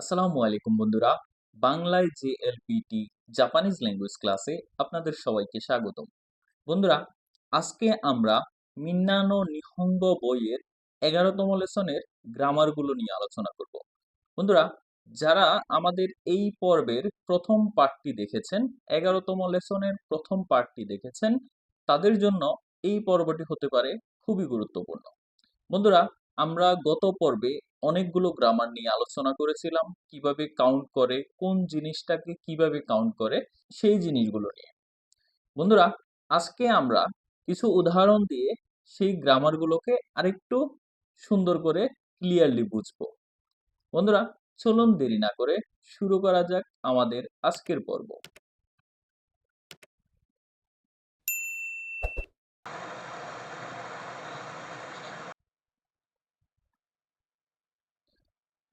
আসসালামু আলাইকুম বন্ধুরা। বাংলায় জেএলপিটি জাপানিজ ল্যাঙ্গুয়েজ ক্লাসে আপনাদের সবাইকে স্বাগতম। বন্ধুরা, আজকে আমরা মিন্নানো নিহঙ্গ বইয়ের এগারোতম লেসনের গ্রামারগুলো নিয়ে আলোচনা করব। বন্ধুরা, যারা আমাদের এই পর্বের প্রথম পার্টটি দেখেছেন, এগারোতম লেসনের প্রথম পার্টটি দেখেছেন, তাদের জন্য এই পর্বটি হতে পারে খুবই গুরুত্বপূর্ণ। বন্ধুরা আমরা গত পর্বে অনেকগুলো গ্রামার নিয়ে আলোচনা করেছিলাম, কীভাবে কাউন্ট করে, কোন জিনিসটাকে কীভাবে কাউন্ট করে, সেই জিনিসগুলো নিয়ে। বন্ধুরা, আজকে আমরা কিছু উদাহরণ দিয়ে সেই গ্রামারগুলোকে আরেকটু সুন্দর করে ক্লিয়ারলি বুঝব। বন্ধুরা, চলুন দেরি না করে শুরু করা যাক আমাদের আজকের পর্ব।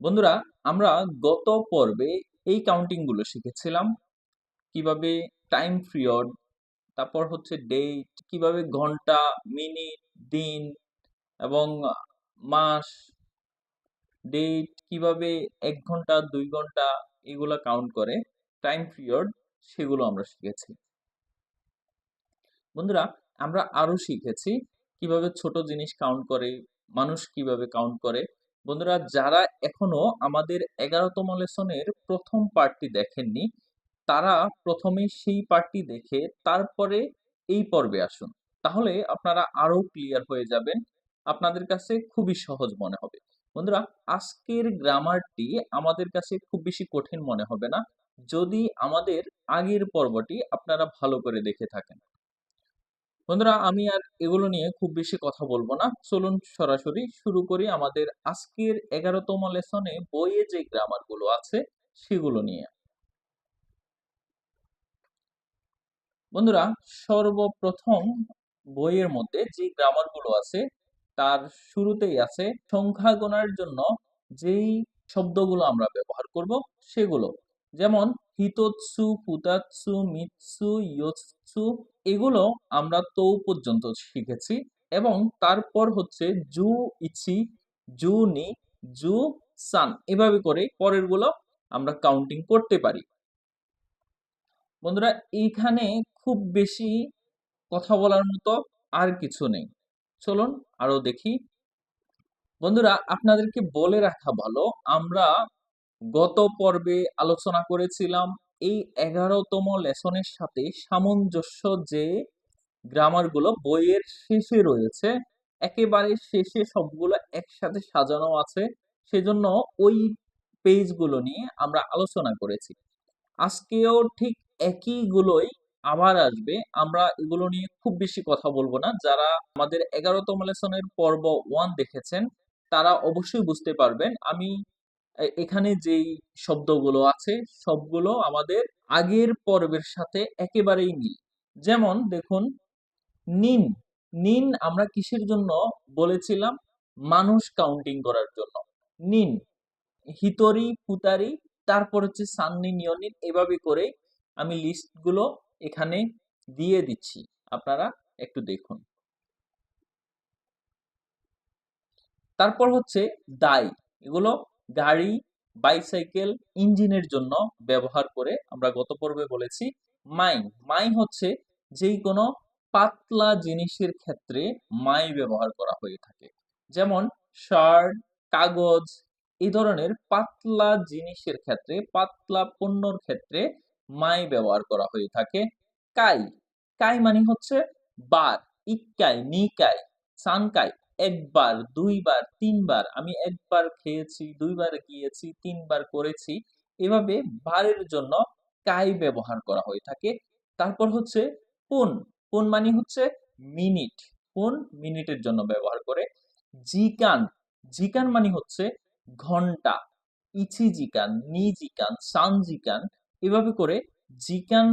বন্ধুরা, আমরা গত পর্বে এই কাউন্টিংগুলো শিখেছিলাম। কীভাবে টাইম পিরিয়ড তারপর হচ্ছে ডেট কীভাবে ঘণ্টা মিনিট দিন এবং মাস ডেট কীভাবে এক ঘণ্টা, দুই ঘণ্টা এগুলো কাউন্ট করে টাইম পিরিয়ড সেগুলো আমরা শিখেছি। বন্ধুরা, আমরা আরও শিখেছি কীভাবে ছোট জিনিস কাউন্ট করে, মানুষ কীভাবে কাউন্ট করে। বন্ধুরা, যারা এখনও আমাদের এগারোতম লেসনের প্রথম পার্টটি দেখেননি, তারা প্রথমে সেই পার্টটি দেখে তারপরে এই পর্বে আসুন। তাহলে আপনারা আরও ক্লিয়ার হয়ে যাবেন। আপনাদের কাছে খুবই সহজ মনে হবে। বন্ধুরা, আজকের গ্রামারটি আমাদের কাছে খুব বেশি কঠিন মনে হবে না। যদি আমাদের আগের পর্বটি আপনারা ভালো করে দেখে থাকেন। বন্ধুরা, আমি আর এগুলো নিয়ে খুব বেশি কথা বলব না। চলুন সরাসরি শুরু করি আমাদের আজকের এগারোতম লেসনে বইয়ে যে গ্রামারগুলো আছে, সেগুলো নিয়ে। বন্ধুরা, সর্বপ্রথম বইয়ের মধ্যে যে গ্রামারগুলো আছে, তার শুরুতেই আছে সংখ্যা গোনার জন্য যেই শব্দগুলো আমরা ব্যবহার করব, সেগুলো। যেমন হিতোৎসু ফুতাৎসু মিৎসু, ইয়োৎসু এগুলো আমরা তো পর্যন্ত শিখেছি এবং তারপর হচ্ছে জু ইচি, জু নি, জু সান এভাবে করে পরেরগুলো আমরা কাউন্টিং করতে পারি। বন্ধুরা, এইখানে খুব বেশি কথা বলার মতো আর কিছু নেই। চলুন আরও দেখি। বন্ধুরা, আপনাদেরকে বলে রাখা ভালো, আমরা গত পর্বে আলোচনা করেছিলাম এই এগারোতম লেসনের সাথে সামঞ্জস্য যে গ্রামারগুলো বইয়ের শেষে রয়েছে, একেবারে শেষে সবগুলো একসাথে সাজানো আছে, সেজন্য ওই পেজগুলো নিয়ে আমরা আলোচনা করেছি। আজকেও ঠিক একইগুলোই আবার আসবে, আমরা এগুলো নিয়ে খুব বেশি কথা বলব না। যারা আমাদের এগারোতম লেসনের পর্ব ওয়ান দেখেছেন, তারা অবশ্যই বুঝতে পারবেন। আমি এখানে যেই শব্দগুলো আছে, সবগুলো আমাদের আগের পর্বের সাথে একেবারেই মিল। যেমন দেখুন, নিন। নিন আমরা কিসের জন্য বলেছিলাম? মানুষ কাউন্টিং করার জন্য। নিন। হিতরি, পুতারি, তারপর হচ্ছে সান্নি নিয়নিন এভাবে করে আমি লিস্টগুলো এখানে দিয়ে দিচ্ছি। আপনারা একটু দেখুন। তারপর হচ্ছে দায়। এগুলো গাড়ি বাইসাইকেল ইঞ্জিনের জন্য ব্যবহার করে আমরা গত পর্বে বলেছি মাই মাই হচ্ছে যেই কোনো পাতলা জিনিসের ক্ষেত্রে মাই ব্যবহার করা হয়ে থাকে। যেমন শার্ট কাগজ এই ধরনের পাতলা জিনিসের ক্ষেত্রে, পাতলা পণ্যর ক্ষেত্রে মাই ব্যবহার করা হয়ে থাকে। কাই কাই মানে হচ্ছে বার ইকাই নিকাই সানকাই একবার, দুইবার, তিনবার, আমি একবার খেয়েছি, দুইবার গিয়েছি, তিনবার করেছি। এভাবে বারের জন্য কাই ব্যবহার করা হয়ে থাকে। তারপর হচ্ছে পুন। পুন মানে হচ্ছে মিনিট। পুন মিনিটের জন্য ব্যবহার করে। জিকান। জিকান মানে হচ্ছে ঘণ্টা। ইচি জিকান, নি জিকান, সান জিকান। এভাবে করে জিকান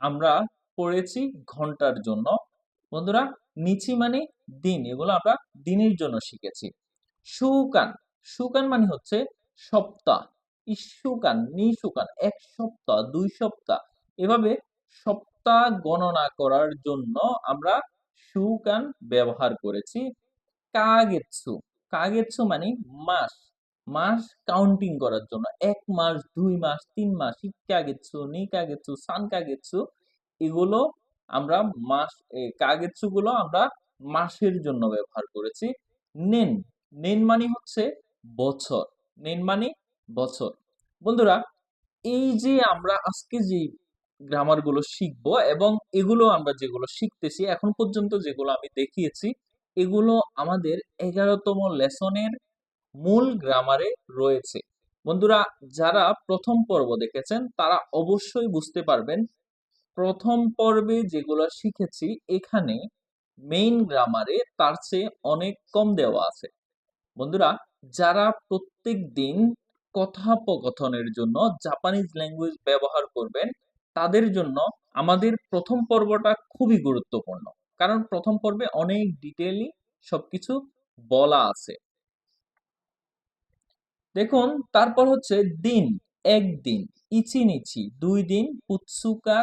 আমরা পড়েছি ঘণ্টার জন্য। বন্ধুরা নিচি মানে দিন, এগুলো আমরা দিনের জন্য শিখেছি। সুকান সুকান মানে হচ্ছে সপ্তাহ। ইস্যুকান নিশুকান এক সপ্তাহ, দুই সপ্তাহ। এভাবে সপ্তাহ গণনা করার জন্য আমরা সুকান ব্যবহার করেছি। কাগেৎসু কাগেৎসু মানে মাস। মাস কাউন্টিং করার জন্য, এক মাস, দুই মাস, তিন মাস ইক্কা গেছু নি কাগেছু সান কাগেছু এগুলো আমরা মাস কাগেছু গুলো আমরা মাসের জন্য ব্যবহার করেছি। নেন নেন মানে হচ্ছে বছর। নেন মানে বছর। বন্ধুরা, এই যে আমরা আজকে যে গ্রামারগুলো শিখব এবং এগুলো আমরা যেগুলো শিখতেছি, এখন পর্যন্ত যেগুলো আমি দেখিয়েছি, এগুলো আমাদের এগারোতম লেসনের মূল গ্রামারে রয়েছে। বন্ধুরা, যারা প্রথম পর্ব দেখেছেন, তারা অবশ্যই বুঝতে পারবেন প্রথম পর্বে যেগুলো শিখেছি, এখানে মেইন গ্রামারে তার চেয়ে অনেক কম দেওয়া আছে। বন্ধুরা, যারা প্রত্যেক দিন কথোপকথনের জন্য জাপানিজ ল্যাঙ্গুয়েজ ব্যবহার করবেন, তাদের জন্য আমাদের প্রথম পর্বটা খুবই গুরুত্বপূর্ণ। কারণ প্রথম পর্বে অনেক ডিটেইলি সবকিছু বলা আছে। দেখুন, তারপর হচ্ছে দিন, একদিন, ইচিনিচি, দুই দিন উৎসুকা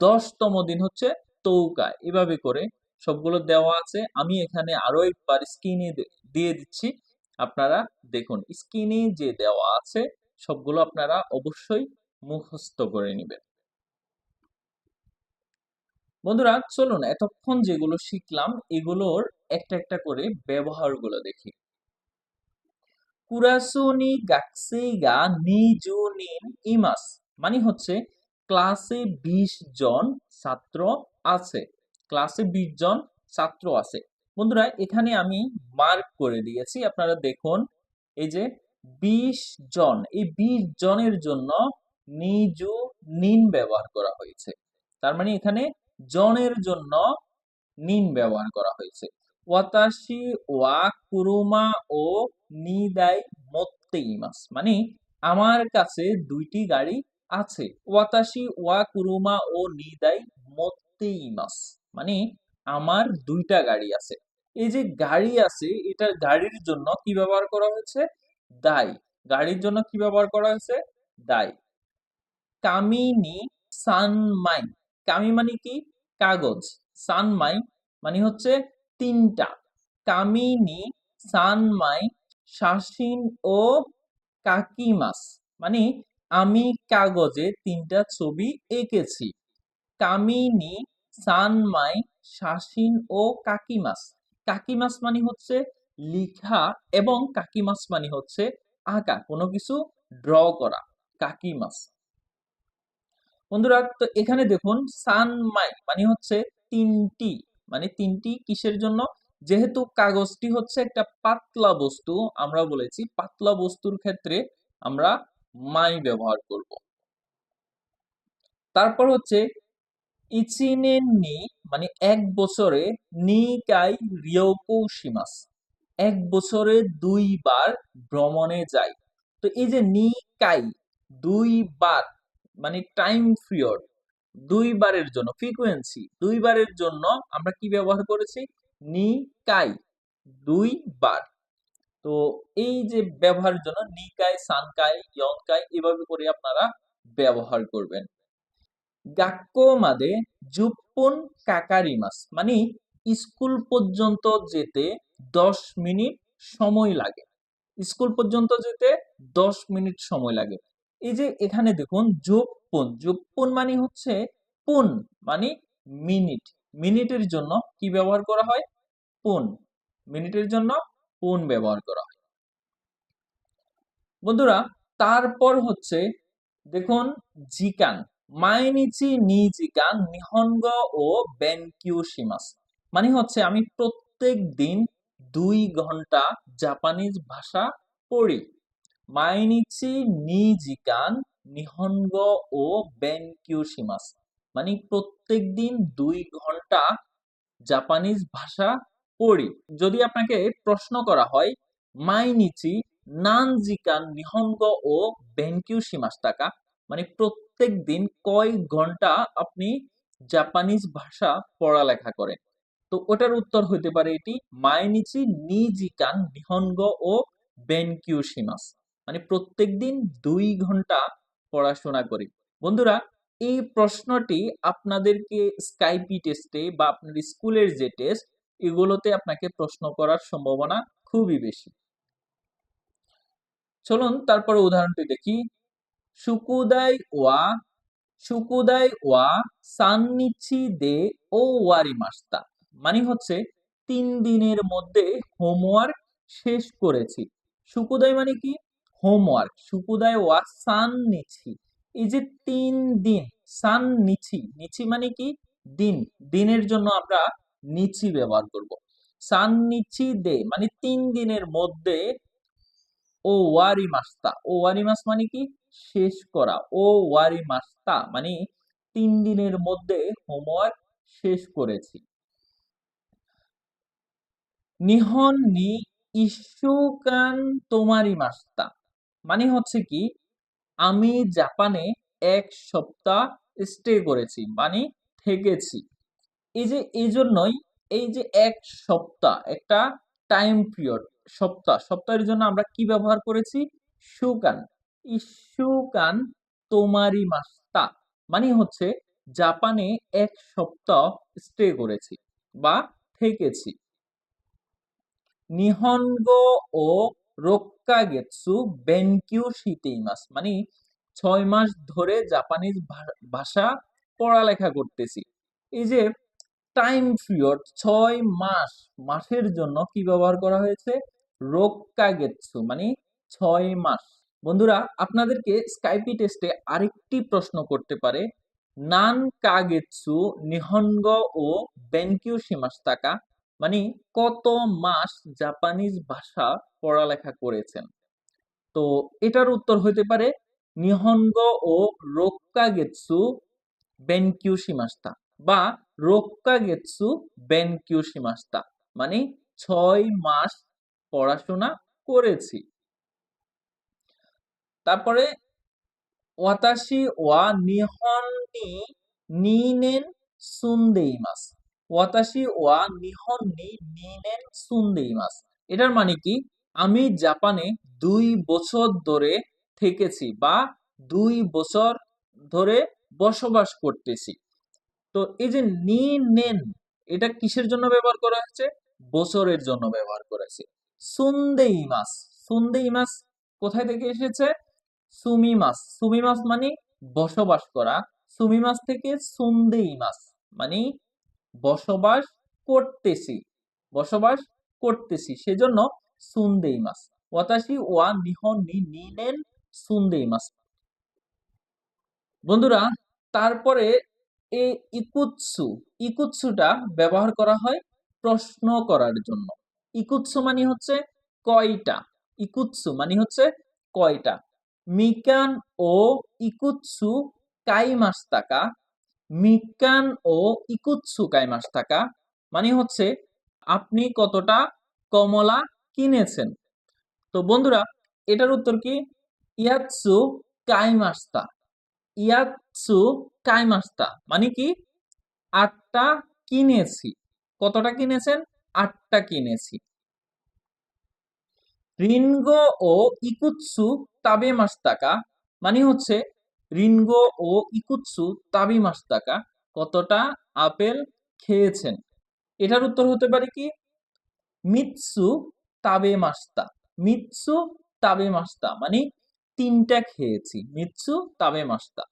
দশতম দিন হচ্ছে তৌকা। এভাবে করে সবগুলো দেওয়া আছে। আমি এখানে আরও একবার স্ক্রিনে দিয়ে দিচ্ছি। আপনারা দেখুন, স্ক্রিনে যে দেওয়া আছে, সবগুলো আপনারা অবশ্যই মুখস্থ করে নেবেন। বন্ধুরা, চলুন এতক্ষণ যেগুলো শিখলাম, এগুলোর একটা একটা করে ব্যবহারগুলো দেখি। কুরাসুনি গাকসেইগা নিজুনিন ইমাস মানে হচ্ছে ক্লাসে বিশ জন ছাত্র আছে। ক্লাসে বিশ জন ছাত্র আছে। বন্ধুরা, এখানে আমি মার্ক করে দিয়েছি। আপনারা দেখুন, এই যে বিশ জন, এই বিশ জনের জন্য নিজু নিন ব্যবহার করা হয়েছে। তার মানে এখানে জনের জন্য নিন ব্যবহার করা হয়েছে। ওয়াতাশি ওয়া কুরুমা ও নিদাই মত্তে ইমাস মানে আমার কাছে দুইটি গাড়ি আছে। ওয়াতাশি ওয়া কুরুমা ও নিদাই মত্তে ইমাস মানে আমার দুইটা গাড়ি আছে। এই যে গাড়ি আছে এটা গাড়ির জন্য কি ব্যবহার করা হয়েছে? দাই। গাড়ির জন্য কি ব্যবহার করা হয়েছে? দাই। কামিনি সানমাই। কামি মানে কি? কাগজ। সানমাই মানে হচ্ছে তিনটা। কামিনি, সানমাই, শাসিন ও কাকিমাস। মানে আমি কাগজে তিনটা ছবি এঁকেছি। কামিনি, সানমাই, শাসিন ও কাকিমাস। কাকিমাস মানে হচ্ছে লিখা এবং কাকিমাস মানে হচ্ছে আঁকা। কোনো কিছু ড্র করা, কাকিমাস। বন্ধুরা, তো এখানে দেখুন, সানমাই মানে হচ্ছে তিনটি। মানে তিনটি কিসের জন্য? যেহেতু কাগজটি হচ্ছে একটা পাতলা বস্তু, আমরা বলেছি পাতলা বস্তুর ক্ষেত্রে আমরা মাই ব্যবহার করব। তারপর হচ্ছে ইচিনেন নি মানে এক বছরে নি কাই রিয়োকৌশিমাস এক বছরে দুইবার ভ্রমণে যাই। তো এই যে নি কাই দুইবার মানে টাইম পিরিয়ড দুইবারের জন্য ফ্রিকোয়েন্সি দুইবারের জন্য আমরা কি ব্যবহার করেছি? নি কাই দুইবার। তো এই যে ব্যবহারের জন্য নিকাই, সানকাই, ইয়নকাই এভাবে করে আপনারা ব্যবহার করবেন। গাক্কো মাদে জুপ্পুন কাকারিমাস মানে স্কুল পর্যন্ত যেতে দশ মিনিট সময় লাগে। স্কুল পর্যন্ত যেতে দশ মিনিট সময় লাগে। এই যে এখানে দেখুন যোগপুন যোগপুন মানে হচ্ছে পুন মানে মিনিট। মিনিটের জন্য কি ব্যবহার করা হয়? পুন। মিনিটের জন্য পুন ব্যবহার করা হয়। বন্ধুরা, তারপর হচ্ছে, দেখুন, জিকান, মাইনিচি নি জিকান নিহনগ ও বেনকিউশিমাস মানে হচ্ছে, আমি প্রত্যেক দিন দুই ঘণ্টা জাপানিজ ভাষা পড়ি। মাইনিচি নি জিকান নিহনগ ও বেনকিউশিমাস মানে প্রত্যেক দিন দুই ঘণ্টা জাপানিজ ভাষা পড়ি। যদি আপনাকে প্রশ্ন করা হয়, মাইনিচি, নানজিকান, নিহঙ্গ ও বেনকিউ সীমাস টাকা মানে প্রত্যেক দিন কয় ঘণ্টা আপনি জাপানিজ ভাষা পড়ালেখা করেন? তো ওটার উত্তর হইতে পারে এটি, মাইনিচি, নিজিকান, নিহঙ্গ ও বেনকিউ সীমাস মানে প্রত্যেক দিন দুই ঘণ্টা পড়াশোনা করি। বন্ধুরা, এই প্রশ্নটি আপনাদেরকে স্কাইপি টেস্টে বা আপনার স্কুলের যে টেস্ট এগুলোতে আপনাকে প্রশ্ন করার সম্ভাবনা খুবই বেশি। চলুন তারপরে উদাহরণটি দেখি। সুকুদাই ওয়া সুকুদাই ওয়া সাননিচি দে ও ওয়ারি মাস্তা। মানে হচ্ছে তিন দিনের মধ্যে হোমওয়ার্ক শেষ করেছি। সুকুদাই মানে কি? হোমওয়ার্ক। সুকুদাই ওয়া সান নিছি এই যে তিন দিন সান নিছি নিছি মানে কি? দিন। দিনের জন্য আমরা নিচি ব্যবহার করব। সান নিচি দে মানে তিন দিনের মধ্যে ও ওয়ারি মাস্তা। ও ওয়ারি মাস মানে কি? শেষ করা। ও ওয়ারি মাস্তা মানে তিন দিনের মধ্যে হোমওয়ার্ক শেষ করেছি। নিহন নি ইস্যুকান তোমারি মাস্তা। মানে হচ্ছে কি? আমি জাপানে এক সপ্তাহ স্টে করেছি মানে থেকেছি। এই যে, এই জন্যই এই যে এক সপ্তাহ, একটা টাইম পিরিয়ড সপ্তাহ, সপ্তাহের জন্য আমরা কি ব্যবহার করেছি? সুকান ইস্যুকান তোমারি মাস্তা মানে হচ্ছে জাপানে এক সপ্তাহ স্টে করেছি বা থেকেছি। নিহনগো ও রোক্কা গেতসু বেনকিউ শিতেইমাস মানে ছয় মাস ধরে জাপানিজ ভাষা পড়ালেখা করতেছি। এই যে টাইম পিরিয়ড ছয় মাস, মাসের জন্য কি ব্যবহার করা হয়েছে? রোক্কা গেতসু মানে ছয় মাস। বন্ধুরা, আপনাদেরকে স্কাইপি টেস্টে আরেকটি প্রশ্ন করতে পারে। নান কাগেতসু নিহনগ ও বেনকিউ সীমাস্তাকা মানে কত মাস জাপানিজ ভাষা পড়ালেখা করেছেন? তো এটার উত্তর হতে পারে নিহনগ ও রোক্কা গেতসু বেনকিউ সীমাস্তা বা রোক্কা গেতসু বেনকিউ সীমাস্তা মানে ছয় মাস পড়াশোনা করেছি। তারপরে ওয়াতাশি ওয়া নিহন নিনেন সুন্দেইমাস। ওয়াতাশি ওয়া নিহন নিনেন সুন্দেইমাস। এটার মানে কি? আমি জাপানে দুই বছর ধরে থেকেছি বা দুই বছর ধরে বসবাস করতেছি। তো এই যে নি, নেন, এটা কিসের জন্য ব্যবহার করা হয়েছে? বছরের জন্য ব্যবহার করেছে সুন্দেই মাস সুন্দেই মাস কোথায় থেকে এসেছে? সুমি মাস সুমি মাস মানে বসবাস করা, সুমি মাস থেকে সুন্দেই মাস মানে বসবাস করতেছি বসবাস করতেছি, সেজন্য সুন্দেই মাস ওয়াতাশি ওয়া নিহন নি নিনেন সুন্দেই মাস বন্ধুরা, তারপরে এই ইকুৎসু, ইকুৎসুটা ব্যবহার করা হয় প্রশ্ন করার জন্য। ইকুৎসু মানে হচ্ছে কয়টা? ইকুৎসু মানে হচ্ছে কয়টা? মিকান ও ইকুৎসু কাই মাস টাকা মিকান ও ইকুৎসু কাই মাস টাকা মানে হচ্ছে আপনি কতটা কমলা কিনেছেন। তো বন্ধুরা, এটার উত্তর কি? ইয়াৎসু কাইমাস্তা। ইয়াৎসু কাই মাস্তা মানে কি? আটটা কিনেছি। কতটা কিনেছেন? আটটা কিনেছি। রিনগো ও ইকুৎসু তাবে মাস্তাকা। মানে হচ্ছে রিনগো ও ইকুৎসু তাবি মাস্তাকা কতটা আপেল খেয়েছেন? এটার উত্তর হতে পারে কি? মিৎসু তাবে মাস্তা। মিৎসু তাবে মাস্তা। মানে তিনটা খেয়েছি। মিৎসু তাবে মাস্তা।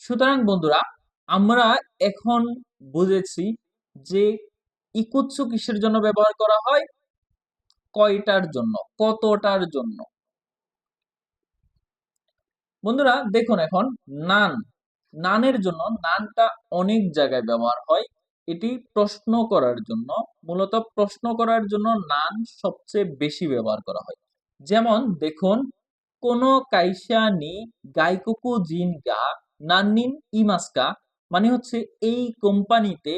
সুতরাং বন্ধুরা, আমরা এখন বুঝেছি যে ইকুৎসু কিসের জন্য ব্যবহার করা হয়? কয়টার জন্য? কতটার জন্য? বন্ধুরা, দেখুন এখন, নান। নানের জন্য, নানটা অনেক জায়গায় ব্যবহার হয়। এটি প্রশ্ন করার জন্য, মূলত প্রশ্ন করার জন্য নান সবচেয়ে বেশি ব্যবহার করা হয়। যেমন, দেখুন, কোন কাইসা নি গাইকুকু জিন গা নান্নিন ইমাস্কা মানে হচ্ছে এই কোম্পানিতে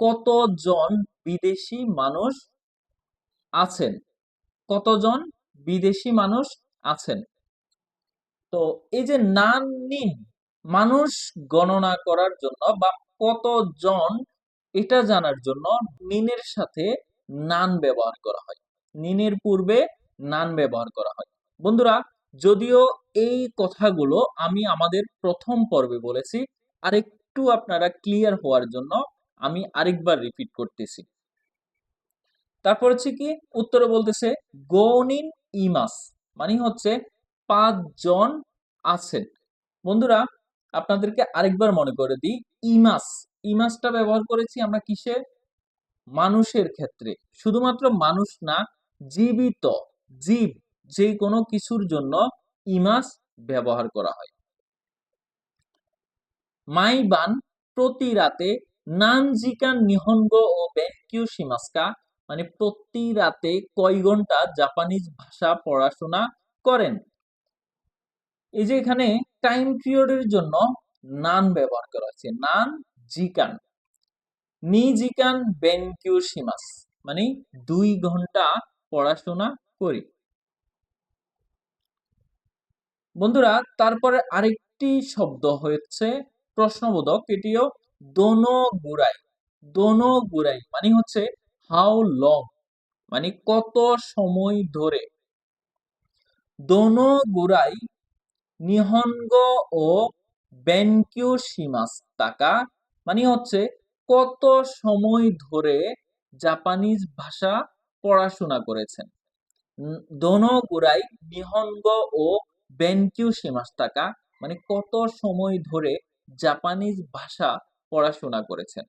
কতজন বিদেশি মানুষ আছেন? কতজন বিদেশি মানুষ আছেন? তো এই যে নান নিন মানুষ গণনা করার জন্য বা কতজন এটা জানার জন্য নিনের সাথে নান ব্যবহার করা হয়। নিনের পূর্বে নান ব্যবহার করা হয়। বন্ধুরা যদিও এই কথাগুলো আমি আমাদের প্রথম পর্বে বলেছি, আর একটু আপনারা ক্লিয়ার হওয়ার জন্য আমি আরেকবার রিপিট করতেছি। তারপর হচ্ছে কি, উত্তরে বলতেছে গৌনিন ইমাস মানে হচ্ছে পাঁচজন আছেন। বন্ধুরা, আপনাদেরকে আরেকবার মনে করে দিই, ইমাস, ইমাসটা ব্যবহার করেছি আমরা কিসে মানুষের ক্ষেত্রে। শুধুমাত্র মানুষ না, জীবিত, জীব। যে কোনো কিছুর জন্য ইমাস ব্যবহার করা হয়। মাইবান প্রতি রাতে নানজিকান নিহঙ্গ ও বেনকিউ শিমাস্কা মানে প্রতি রাতে কয় ঘণ্টা জাপানিজ ভাষা পড়াশোনা করেন। এই যে এখানে টাইম পিরিয়ডের জন্য নান ব্যবহার করা হয়েছে, নান জিকান। নি জিকান বেনকিউ শিমাস মানে দুই ঘণ্টা পড়াশোনা করি। বন্ধুরা, তারপরে আরেকটি শব্দ হয়েছে প্রশ্নবোধক, এটিও দোনো গুড়াই। দোনো গুড়াই মানে হচ্ছে হাউ লং মানে কত সময় ধরে। দোনো গুড়াই নিহনগ ও বেনকিউ শিমাস টাকা মানে হচ্ছে কত সময় ধরে জাপানিজ ভাষা পড়াশোনা করেছেন। দোনো গুড়াই নিহনগ ও বেনকিউ শিমাস টাকা মানে কত সময় ধরে জাপানিজ ভাষা পড়াশোনা করেছেন।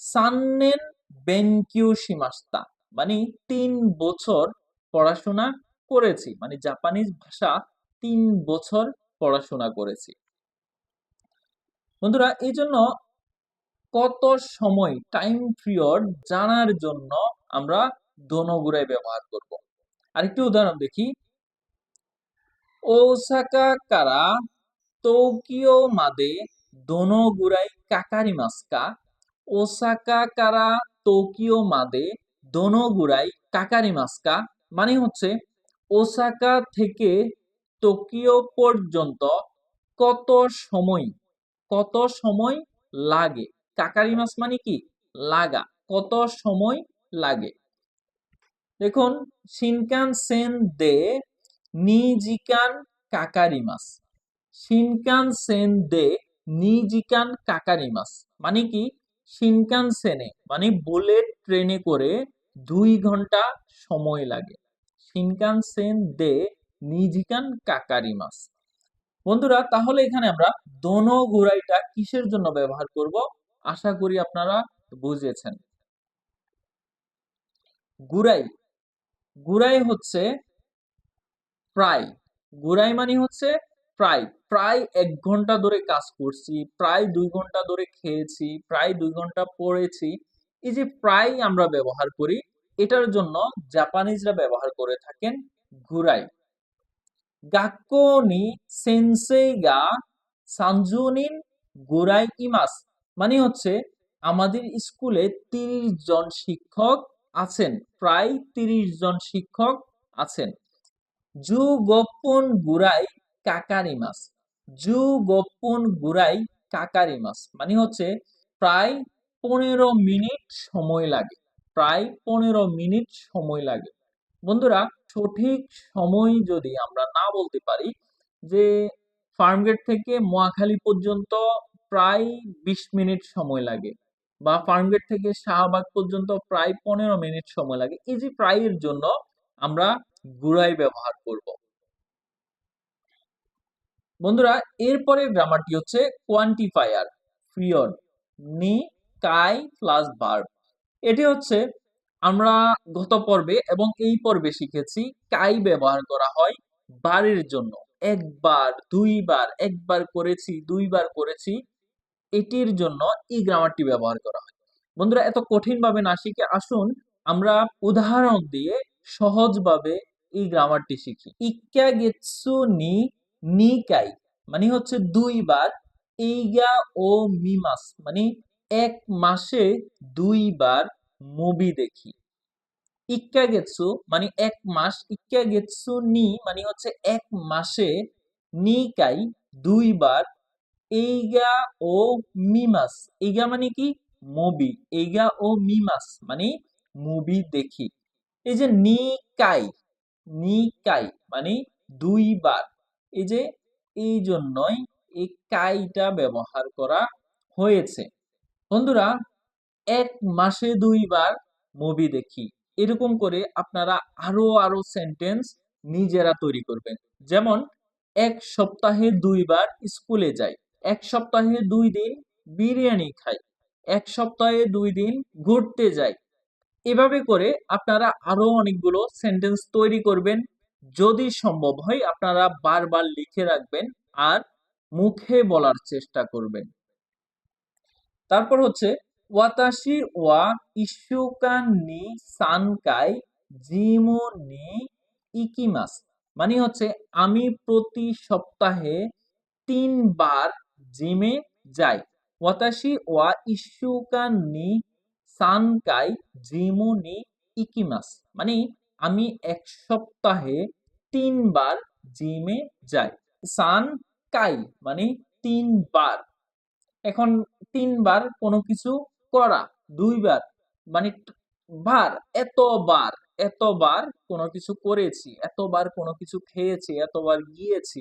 সান্নেন বেনকিউ শিমাস্তা মানে তিন বছর পড়াশোনা করেছি মানে জাপানিজ ভাষা তিন বছর পড়াশোনা করেছি। বন্ধুরা এই জন্য কত সময় টাইম পিরিয়ড জানার জন্য আমরা দোনোগুড়াই ব্যবহার করব। আরেকটি উদাহরণ দেখি। ওসাকা, কারা, টোকিও, মাদে দোনোগুড়াই কাকারিমাস্কা ওসাকা, কারা, টোকিও, মাদে দোনোগুড়াই কাকারিমাস্কা মানে হচ্ছে ওসাকা থেকে টোকিও পর্যন্ত কত সময় কত সময় লাগে? কাকারিমাস মানে কি? লাগা। কত সময় লাগে? দেখুন শিনকান সেন দে নিজিকান কাকারিমাস। শিনকান সেন দে নিজিকান কাকারিমাস। মানে কি? শিনকান সেনে মানে বুলেট ট্রেনে করে দুই ঘণ্টা সময় লাগে। শিনকান সেন দে নিজিকান কাকারিমাস। বন্ধুরা, তাহলে এখানে আমরা দোনো গুড়াইটা কিসের জন্য ব্যবহার করব? আশা করি আপনারা বুঝেছেন। গুড়াই গুড়াই হচ্ছে প্রায়। গুড়াই মানে হচ্ছে প্রায়। প্রায় এক ঘণ্টা ধরে কাজ করছি, প্রায় দুই ঘণ্টা ধরে খেয়েছি, প্রায় দুই ঘণ্টা পড়েছি। এই যে প্রায় আমরা ব্যবহার করি, এটার জন্য জাপানিজরা ব্যবহার করে থাকেন ঘুরাই গাক্কো নি সেন্সেই গা সানজুনিন গুরাই ইমাস মানে হচ্ছে আমাদের স্কুলে তিরিশ জন শিক্ষক আছেন, প্রায় তিরিশ জন শিক্ষক আছেন। জু গোপন গুরাই কাকারিমাস জু গোপন গুরাই কাকারিমাস মানে হচ্ছে প্রায় পনেরো মিনিট সময় লাগে। প্রায় পনেরো মিনিট সময় লাগে। বন্ধুরা, সঠিক সময় যদি আমরা না বলতে পারি, যে ফার্মগেট থেকে মোয়াখালী পর্যন্ত প্রায় বিশ মিনিট সময় লাগে বা ফার্মগেট থেকে শাহবাগ পর্যন্ত প্রায় পনেরো মিনিট সময় লাগে। এই যে প্রায়ের জন্য আমরা গুড়াই ব্যবহার করব। বন্ধুরা, এরপরে গ্রামারটি হচ্ছে কোয়ান্টিফায়ার পিরিয়ড নি কাই প্লাস ভার্ব এটি হচ্ছে আমরা গত পর্বে এবং এই পর্বে শিখেছি কাই ব্যবহার করা হয় বারের জন্য। একবার, দুইবার, একবার করেছি, দুইবার করেছি, এটির জন্য এই গ্রামারটি ব্যবহার করা হয়। বন্ধুরা, এত কঠিন ভাবে না শিখে আসুন, আমরা উদাহরণ দিয়ে সহজভাবে এই গ্রামারটি শিখি। ইক্কা গেৎসু নি নিকাই মানে হচ্ছে দুইবার। এইগা ও মিমাস মানে এক মাসে দুইবার মুভি দেখি। ইক্কা গেৎসু মানে এক মাস। ইক্কা গেৎসু নি মানে হচ্ছে এক মাসে নিকাই দুইবার। এইগা ও মিমাস এইগা মানে কি? মুভি। এইগা ও মিমাস মানে মুভি দেখি। এই যে নিকাই নিকাই মানে দুইবার। এই যে, এই জন্যই এই কাইটা ব্যবহার করা হয়েছে। বন্ধুরা, এক মাসে দুইবার মুভি দেখি। এরকম করে আপনারা আরও আরও সেন্টেন্স নিজেরা তৈরি করবেন। যেমন, এক সপ্তাহে দুইবার স্কুলে যাই। এক সপ্তাহে দুই দিন বিরিয়ানি খাই। এক সপ্তাহে দুই দিন ঘুরতে যাই। এভাবে করে আপনারা আরও অনেকগুলো সেন্টেন্স তৈরি করবেন। যদি সম্ভব হয়, আপনারা বারবার লিখে রাখবেন আর মুখে বলার চেষ্টা করবেন। তারপর হচ্ছে ওয়াতাশি ওয়া ইস্যুকান নি সানকাই জিমো নি ইকিমাস। মানে হচ্ছে, আমি প্রতি সপ্তাহে তিনবার জিমে যাই। ওয়াতাশি ওয়া ইস্যুকান নি সানকাই জিমো নি ইকিমাস। মানে আমি এক সপ্তাহে তিনবার জিমে যাই। সান কাই মানে তিনবার। এখন তিনবার কোনো কিছু করা, দুইবার মানে বার, এতবার এতবার কোনো কিছু করেছি, এতবার কোনো কিছু খেয়েছি, এতবার গিয়েছি,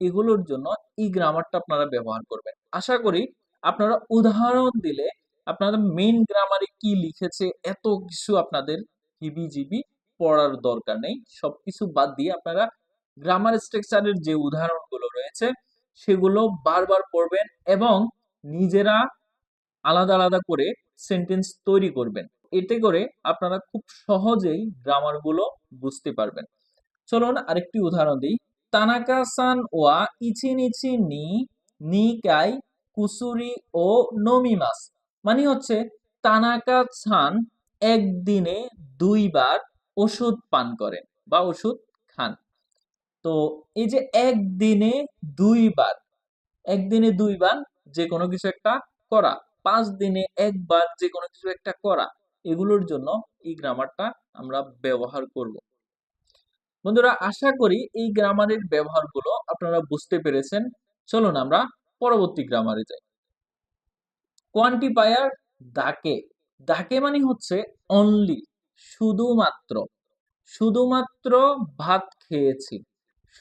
এগুলোর জন্য এই গ্রামারটা আপনারা ব্যবহার করবেন। আশা করি আপনারা উদাহরণ দিলে আপনাদের মেইন গ্রামারে কি লিখেছে, এত কিছু আপনাদের হিবিজিবি পড়ার দরকার নেই। সবকিছু বাদ দিয়ে আপনারা গ্রামার স্ট্রাকচারের যে উদাহরণগুলো রয়েছে, সেগুলো বারবার পড়বেন এবং নিজেরা আলাদা আলাদা করে সেন্টেন্স তৈরি করবেন। এতে করে আপনারা খুব সহজেই গ্রামারগুলো বুঝতে পারবেন। চলুন আরেকটি উদাহরণ দিই। তানাকা সান ওয়া ইচিনিচি নি নিকাই কুসুরি ও নমিমাস মানে হচ্ছে তানাকা সান একদিনে দুইবার ওষুধ পান করেন বা ওষুধ খান। তো এই যে একদিনে দুইবার একদিনে দুইবার যে কোনো কিছু একটা করা, পাঁচ দিনে একবার যে কোনো কিছু একটা করা, এগুলোর জন্য এই গ্রামারটা আমরা ব্যবহার করব। বন্ধুরা, আশা করি এই গ্রামারের ব্যবহারগুলো আপনারা বুঝতে পেরেছেন। চলুন আমরা পরবর্তী গ্রামারে যাই। কোয়ান্টিফায়ার ডাকে ডাকে মানে হচ্ছে অনলি শুধুমাত্র। শুধুমাত্র ভাত খেয়েছি,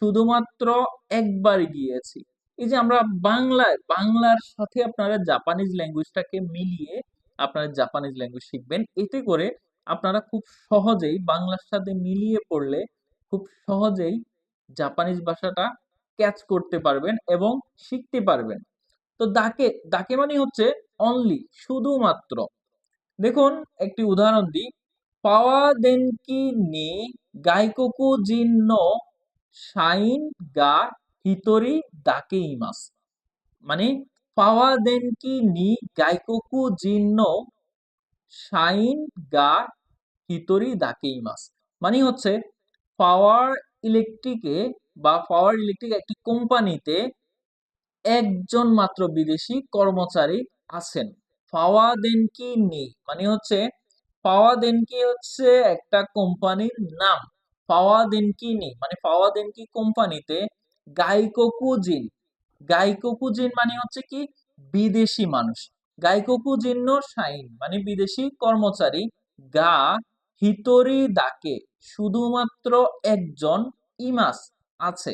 শুধুমাত্র একবার গিয়েছি। এই যে আমরা বাংলায়, বাংলার সাথে আপনারা জাপানিজ ল্যাঙ্গুয়েজটাকে মিলিয়ে আপনারা জাপানিজ ল্যাঙ্গুয়েজ শিখবেন। এতে করে আপনারা খুব সহজেই বাংলার সাথে মিলিয়ে পড়লে খুব সহজেই জাপানিজ ভাষাটা ক্যাচ করতে পারবেন এবং শিখতে পারবেন। তো দাকে দাকে মানে হচ্ছে অনলি শুধুমাত্র। দেখুন, একটি উদাহরণ দিই। পাওয়া দেনকি নি, গাইকোকু জিন নো শাইন, গা, হিতরি, দাকে ইমাস। মানে পাওয়া দেন কি নি, গাইকোকু জিন নো শাইন, গা, হিতরি, দাকে ইমাস। মানে হচ্ছে, পাওয়ার ইলেকট্রিকে বা পাওয়ার ইলেকট্রিক একটি কোম্পানিতে একজন মাত্র বিদেশি কর্মচারী আছেন। পাওয়া দেন কি নেই মানে হচ্ছে, পাওয়া দেনকি হচ্ছে একটা কোম্পানির নাম। পাওয়া দেনকি নেই মানে পাওয়া দেনকি কোম্পানিতে গাইকোকুজিন গাইকোকুজিন মানে হচ্ছে কি? বিদেশি মানুষ। গাইকোকুজিন্ন শাইন মানে বিদেশি কর্মচারী। গা হিতরি দাকে শুধুমাত্র একজন ইমাস আছে।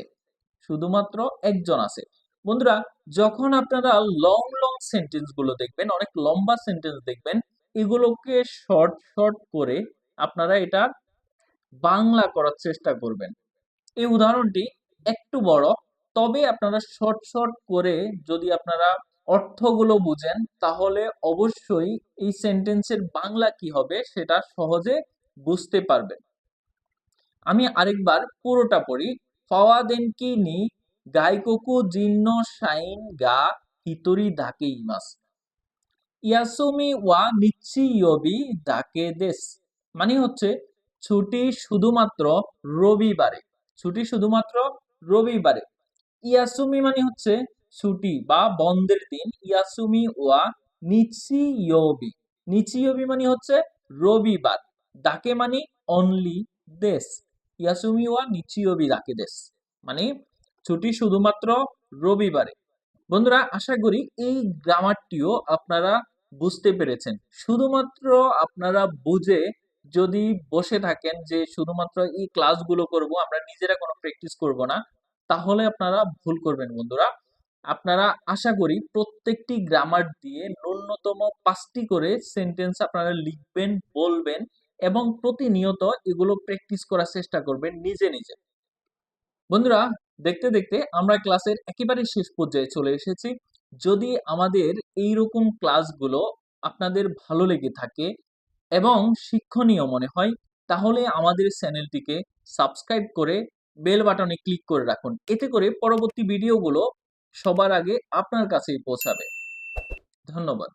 শুধুমাত্র একজন আছে। বন্ধুরা যখন আপনারা লং লং সেন্টেন্সগুলো দেখবেন, অনেক লম্বা সেন্টেন্স দেখবেন, এগুলোকে শর্ট শর্ট করে আপনারা এটা বাংলা করার চেষ্টা করবেন। এই উদাহরণটি একটু বড়, তবে আপনারা শর্ট শর্ট করে যদি আপনারা অর্থগুলো বুঝেন, তাহলে অবশ্যই এই সেন্টেন্সের বাংলা কি হবে সেটা সহজে বুঝতে পারবেন। আমি আরেকবার পুরোটা পড়ি, পাওয়া দেনকি নি গাইকোকু জিন্ন শাইন গা হিতরি দাকে ইমাস ইয়াসুমি ওয়া নিচ্ছি ইয়বি দাকে দেশ মানে হচ্ছে ছুটি শুধুমাত্র রবিবারে, ছুটি শুধুমাত্র রবিবারে। ইয়াসুমি মানে হচ্ছে ছুটি বা বন্ধের দিন। ইয়াসুমি ওয়া নিচি ইয়বি। নিচি ইয়বি মানে হচ্ছে রবিবার। ডাকে মানে অনলি দেশ ইয়াসুমি ওয়া নিচি ইয়বি ডাকে দেশ মানে ছুটি শুধুমাত্র রবিবারে। বন্ধুরা, আশা করি এই গ্রামারটিও আপনারা বুঝতে পেরেছেন। শুধুমাত্র আপনারা বুঝে যদি বসে থাকেন যে শুধুমাত্র এই ক্লাসগুলো করব, আমরা নিজেরা কোনো প্র্যাকটিস করব না, তাহলে আপনারা ভুল করবেন বন্ধুরা। আপনারা আশা করি প্রত্যেকটি গ্রামার দিয়ে ন্যূনতম পাঁচটি করে সেন্টেন্স আপনারা লিখবেন, বলবেন এবং প্রতিনিয়ত এগুলো প্র্যাকটিস করার চেষ্টা করবেন নিজে নিজে। বন্ধুরা দেখতে দেখতে আমরা ক্লাসের একেবারে শেষ পর্যায়ে চলে এসেছি। যদি আমাদের এই রকম ক্লাসগুলো আপনাদের ভালো লেগে থাকে এবং শিক্ষণীয় মনে হয়, তাহলে আমাদের চ্যানেলটিকে সাবস্ক্রাইব করে বেল বাটনে ক্লিক করে রাখুন। এতে করে পরবর্তী ভিডিওগুলো সবার আগে আপনার কাছেই পৌঁছাবে। ধন্যবাদ।